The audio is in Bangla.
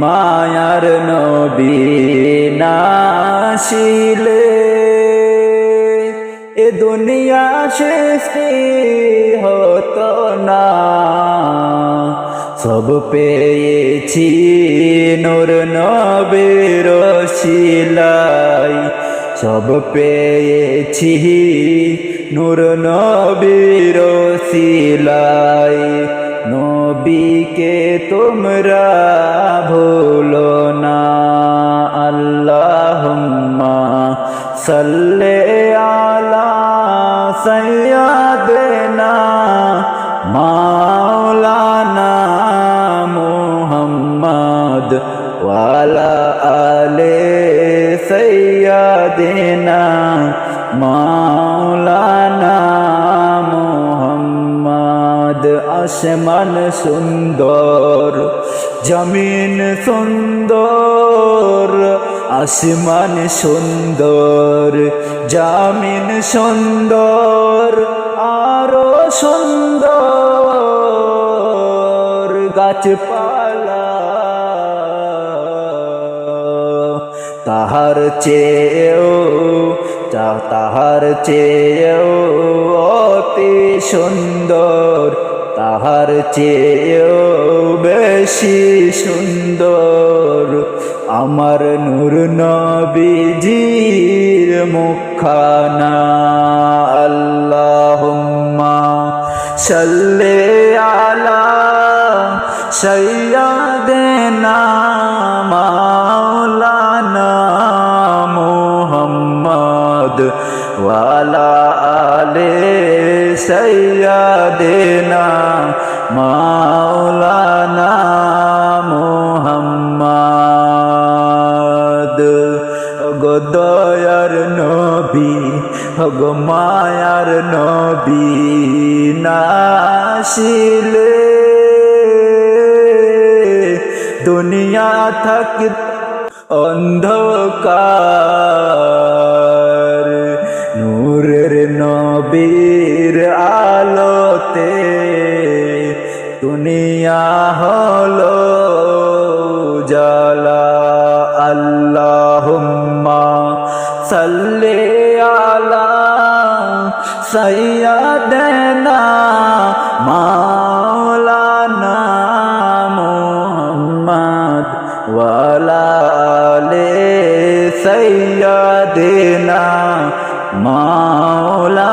মায়ার নবী নাসিলে এ দুনিয়া সৃষ্টি হতো না। সব পেয়েছি নূর নবীর শিলাই, সব পেয়েছি নূর নবীর শিলাই। নবীকে তোমরা ভুলো না। আল্লাহুম্মা সাল্লে আলা সাইয়্যিদিনা মাওলানা মুহাম্মদ ওয়ালা আলে সাইয়্যিদিনা মাওলানা আসমান সুন্দর, জমিন সুন্দর, আসমান সুন্দর, জামিন সুন্দর, আরও সুন্দর গাছপালা। তাহার চেয়েও তাহার চেয়েও অতি সুন্দর। তাহার চেয়েও বেশি সুন্দর আমার নূর নবীজির মুখানা আল্লাহুম্মা সাল্লি আলা সাইয়্যিদিনা মাওলানা মুহাম্মদ ওয়ালা আলে সাইয়্যিদিনা মাওলানা মুহাম্মদ। গদয়ার নবী হগ মায়ার নবী নাসিলে। দুনিয়া থাক অন্ধকার। দুনিয়া হলো জালা আল্লাহুম্মা সাল্লি আলা সাইয়্যিদিনা মাওলানা মুহাম্মদ ওয়ালা আলে সাইয়্যিদিনা মাওলানা